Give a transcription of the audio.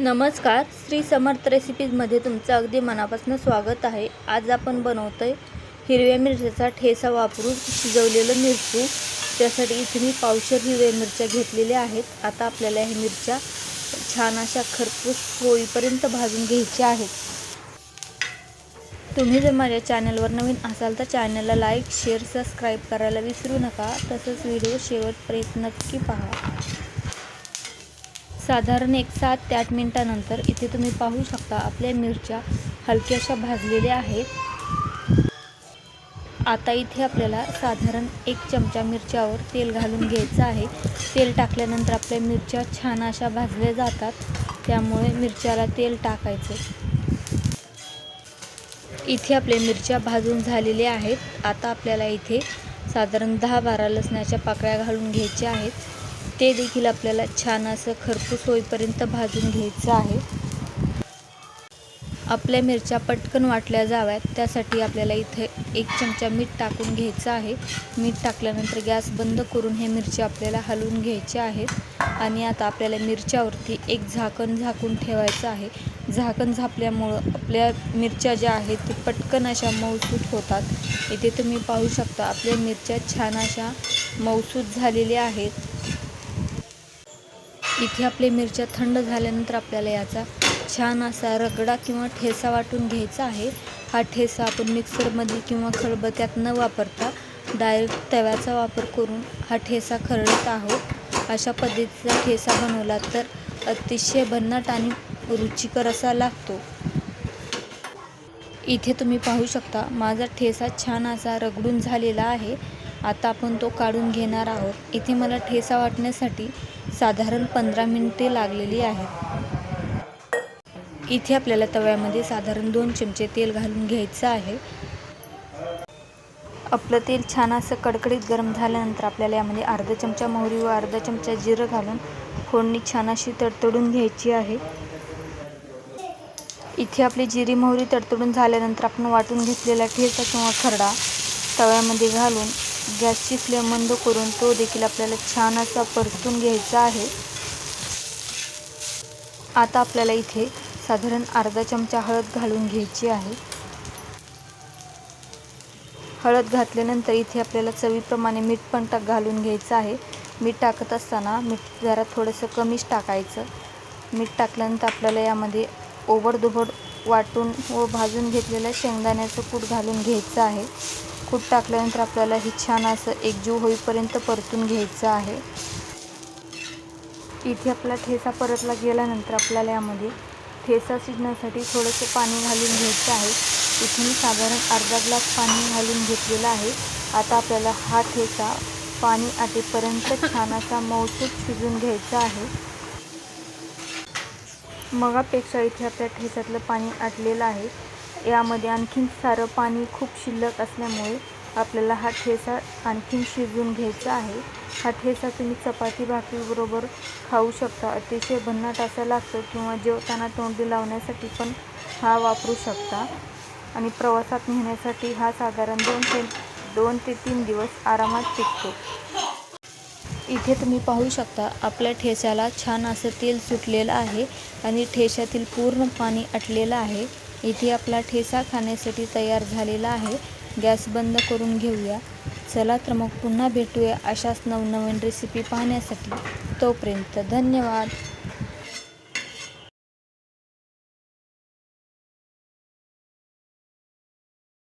नमस्कार. श्री समर्थ रेसिपीजमध्ये तुमचं अगदी मनापासून स्वागत आहे. आज आपण बनवतो आहे हिरव्या मिरच्याचा ठेसा वापरून शिजवलेलं मिरचू. त्यासाठी इथे मी पावशर हिरव्या मिरच्या घेतलेल्या आहेत. आता आपल्याला ह्या मिरच्या छान अशा खरपूस होईपर्यंत भाजून घ्यायच्या आहेत. तुम्ही जर माझ्या चॅनलवर नवीन असाल तर चॅनलला लाईक शेअर सबस्क्राईब करायला विसरू नका. तसंच व्हिडिओ शेवटपर्यंत नक्की पहा. साधारण एक सात ते आठ मिनटानंतर इथे तुम्ही पाहू शकता आपल्या मिरच्या हलक्याशा भाजलेल्या आहेत. आता इथे आपल्याला साधारण एक चमचा मिरच्यावर तेल घालून घ्यायचं आहे. तेल टाकल्यानंतर आपल्या मिरच्या छान अशा भाजल्या जातात. त्यामुळे मिरच्याला तेल टाकायचं. इथे आपल्या मिरच्या भाजून झालेल्या आहेत. आता आपल्याला इथे साधारण दहा बारा लसणाच्या पाकळ्या घालून घ्यायच्या आहेत. ते देखील आपल्याला छान असं खरपूस होईपर्यंत भाजून घ्यायचं आहे. आपल्या मिरच्या पटकन वाटल्या जाव्यात त्यासाठी आपल्याला इथे एक चमचा मीठ टाकून घ्यायचं आहे. मीठ टाकल्यानंतर गॅस बंद करून हे मिरच्या आपल्याला हलवून घ्यायच्या आहेत आणि आता आपल्याला मिरच्यावरती एक झाकण झाकून ठेवायचं आहे. झाकण झाकल्यामुळं आपल्या मिरच्या ज्या आहेत ते पटकन अशा मऊसूत होतात. इथे तुम्ही पाहू शकता आपल्या मिरच्या छान अशा मऊसूत झालेल्या आहेत. इथे आपले मिरच्या थंड झाल्यानंतर आपल्याला याचा छान असा रगडा किंवा ठेसा वाटून घ्यायचा आहे. हा ठेसा आपण मिक्सरमध्ये किंवा खळबत्यात न वापरता डायरेक्ट तव्याचा वापर करून हा ठेसा खरडत आहोत. अशा पद्धतीचा ठेसा बनवला तर अतिशय भन्नाट आणि रुचिकर असा लागतो. इथे तुम्ही पाहू शकता माझा ठेसा छान असा रगडून झालेला आहे. आता आपण तो काढून घेणार आहोत. इथे मला ठेसा वाटण्यासाठी साधारण पंधरा मिनिटे लागलेली आहेत. इथे आपल्याला तव्यामध्ये साधारण दोन चमचे तेल घालून घ्यायचं आहे. आपलं तेल छान असं कडकडीत गरम झाल्यानंतर आपल्याला यामध्ये अर्धा चमचा मोहरी व अर्धा चमचा जिरं घालून फोडणी छान अशी तडतडून घ्यायची आहे. इथे आपली जिरी मोहरी तडतडून झाल्यानंतर आपण वाटून घेतलेला ठेचा किंवा खरडा तव्यामध्ये घालून गॅसची फ्लेम बंद करून तो देखील आपल्याला छान असा परतून घ्यायचा आहे. आता आपल्याला इथे साधारण अर्धा चमचा हळद घालून घ्यायची आहे. हळद घातल्यानंतर इथे आपल्याला चवीप्रमाणे मीठ पण टाक घालून घ्यायचं आहे. मीठ टाकत असताना मीठ जरा थोडंसं कमीच टाकायचं. मीठ टाकल्यानंतर आपल्याला यामध्ये ओबडधोबड वाटून व भाजून घेतलेलं शेंगदाण्याचं कूट घालून घ्यायचं आहे. कूट टाकल्यानंतर आपल्याला ही छान असं एकजीव होईपर्यंत परतून घ्यायचं आहे. इथे आपला ठेसा परतला गेल्यानंतर आपल्याला यामध्ये ठेसा शिजण्यासाठी थोडंसं पाणी घालून घ्यायचं आहे. इथे मी साधारण अर्धा ग्लास पाणी घालून घेतलेलं आहे. आता आपल्याला हा ठेसा पाणी आटेपर्यंत छान असा मौसूद शिजून घ्यायचा आहे. मगापेक्षा इथे आपल्या ठेसातलं पाणी आटलेलं आहे. यामध्ये आणखीन सारं पाणी खूप शिल्लक असल्यामुळे आपल्याला हा ठेसा आणखीन शिजवून घ्यायचा आहे. हा ठेसा तुम्ही चपाती भाकरीबरोबर खाऊ शकता. अतिशय भन्नाट असा लागतो किंवा जेवताना तोंडी लावण्यासाठी पण हा वापरू शकता. आणि प्रवासात नेण्यासाठी हा साधारण दोन ते दोन ते तीन दिवस आरामात टिकतो. इथे तुम्ही पाहू शकता आपल्या ठेस्याला छान असं तेल सुटलेलं आहे आणि ठेस्यातील पूर्ण पाणी आटलेलं आहे. इथे आपला ठेसा खाण्यासाठी तयार झालेला आहे. गॅस बंद करून घेऊया. चला तर मग पुन्हा भेटूया अशाच नवनवीन रेसिपी पाहण्यासाठी. तोपर्यंत धन्यवाद.